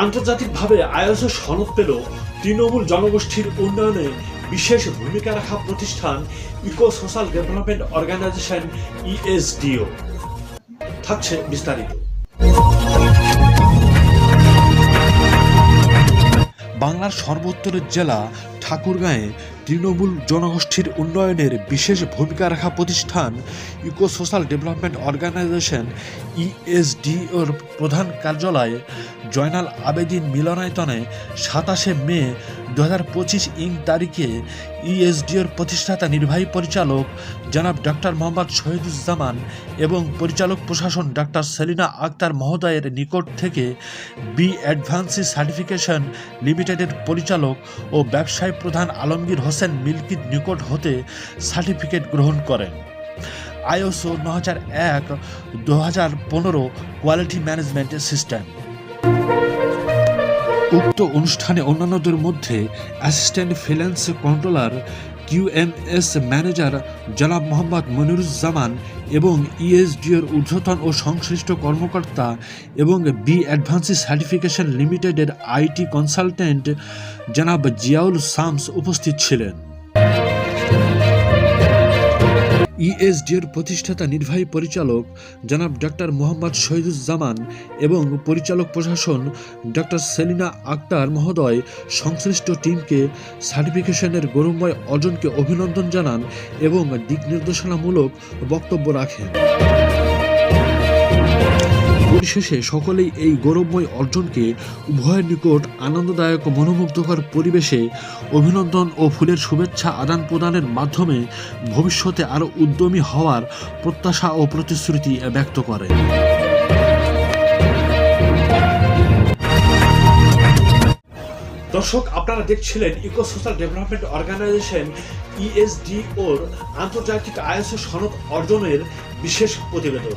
আন্তর্জাতিকভাবে আইএসও সনদ পেল তৃণমূল জনগোষ্ঠীর উন্নয়নে বিশেষ ভূমিকা রাখা প্রতিষ্ঠান Eco Social Development Organization ESDO. থাকছে বিস্তারিত। বাংলার সর্বোত্তরের জেলা ঠাকুরগাঁয়ে তৃণমূল জনগোষ্ঠীর উন্নয়নের বিশেষ ভূমিকা রাখা প্রতিষ্ঠান ইকো সোশ্যাল ডেভেলপমেন্ট অর্গানাইজেশন ইএসডিওর প্রধান কার্যালয়ে জয়নাল আবেদিন মিলনায়তনে সাতাশে মে দু হাজার পঁচিশ ইং তারিখে ইএসডিওর প্রতিষ্ঠাতা নির্বাহী পরিচালক জনাব ডক্টর মোহাম্মদ শহীদুজ্জামান এবং পরিচালক প্রশাসন ডক্টর সেলিনা আক্তার মহোদয়ের নিকট থেকে বি অ্যাডভান্সি সার্টিফিকেশন লিমিটেডের পরিচালক ও ব্যবসায়ী প্রধান আলমগীর হোসেন মিল্কির নিকট হতে সার্টিফিকেট গ্রহণ করেন। আইওসো ন হাজার এক দু হাজার পনেরো কোয়ালিটি ম্যানেজমেন্ট সিস্টেম। উক্ত অনুষ্ঠানে অন্যান্যদের মধ্যে assistant finance controller QMS manager জনাব মোহাম্মদ মনিরুজ্জামান এবং ইএসডিওর ঊর্ধ্বতন ও সংশ্লিষ্ট কর্মকর্তা এবং বি অ্যাডভান্সি সার্টিফিকেশন লিমিটেডের আইটি কনসালটেন্ট জনাব জিয়াউল শামস উপস্থিত ছিলেন। ইএসডির প্রতিষ্ঠাতা নির্বাহী পরিচালক জনাব ডক্টর মোহাম্মদ শহীদুজ্জামান এবং পরিচালক প্রশাসন ডক্টর সেলিনা আক্তার মহোদয় সংশ্লিষ্ট টিমকে সার্টিফিকেশনের গৌরবময় অর্জনকে অভিনন্দন জানান এবং দিক নির্দেশনামূলক বক্তব্য রাখেন। পরিশেষে সকলেই এই গৌরবময় অর্জনকে উভয়ের নিকট আনন্দদায়ক মনোমুগ্ধকর পরিবেশে অভিনন্দন ও ফুলের শুভেচ্ছা আদান প্রদানের মাধ্যমে ভবিষ্যতে আরও উদ্যমী হওয়ার প্রত্যাশা ও প্রতিশ্রুতি ব্যক্ত করে। দর্শক, আপনারা দেখছিলেন ইকো সোশ্যাল ডেভেলপমেন্ট অর্গানাইজেশন ইএসডিওর আন্তর্জাতিক আইএসও সনদ অর্জনের বিশেষ প্রতিবেদন।